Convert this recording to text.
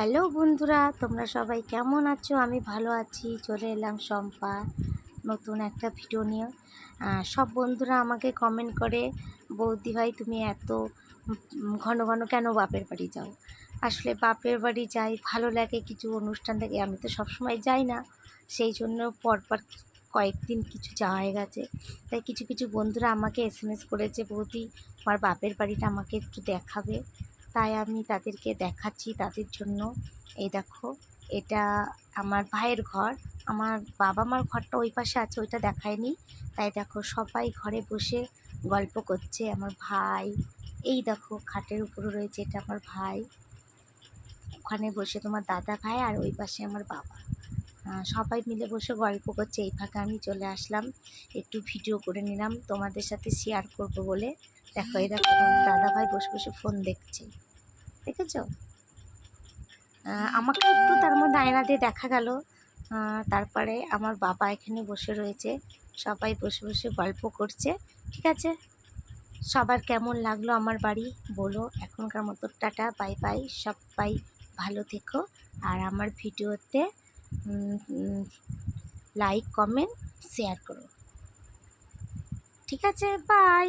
Hello বন্ধুরা, তোমরা সবাই কেমন আছো? আমি ভালো আছি। চলে এলাম শম্পা নতুন একটা ভিডিও নিয়ে। সব বন্ধুরা আমাকে কমেন্ট করে, বৌদি ভাই, তুমি এত ঘন ঘন কেন বাপের বাড়ি যাও? আসলে বাপের বাড়ি যাই, ভালো লাগে কিছু অনুষ্ঠান থেকে আমি তো সবসময় যাই না, সেই জন্য পরপর কয়েকদিন কিছু যাওয়া হয়ে গেছে। তাই কিছু কিছু বন্ধুরা আমাকে এস করেছে, বৌদি আমার বাপের বাড়িটা আমাকে একটু দেখাবে। তাই আমি তাদেরকে দেখাচ্ছি তাদের জন্য। এই দেখো, এটা আমার ভাইয়ের ঘর। আমার বাবা মার ঘরটা ওই পাশে আছে, ওইটা দেখায়নি। তাই দেখো, সবাই ঘরে বসে গল্প করছে, আমার ভাই। এই দেখো, খাটের উপরে রয়েছে এটা আমার ভাই। ওখানে বসে তোমার দাদা ভাই আর ওই পাশে আমার বাবা। সবাই মিলে বসে গল্প করছে। এই ফাঁকে আমি চলে আসলাম। একটু ভিডিও করে নিলাম। তোমাদের সাথে শেয়ার করব বলে। দেখো, এই দেখো, তোমার দাদা ভাই বসে বসে ফোন দেখছে। দেখেছ? আমাকে একটু তার মধ্যে আয়না দিয়ে দেখা গেল। তারপরে আমার বাবা এখানে বসে রয়েছে। সবাই বসে বসে গল্প করছে। ঠিক আছে? সবার কেমন লাগল আমার বাড়ি? বলো। এখনকার মতো টাটা, বাই বাই। সবাই ভালো থেকো। আর আমার ভিডিওতে লাইক কমেন্ট শেয়ার করো। ঠিক আছে বাই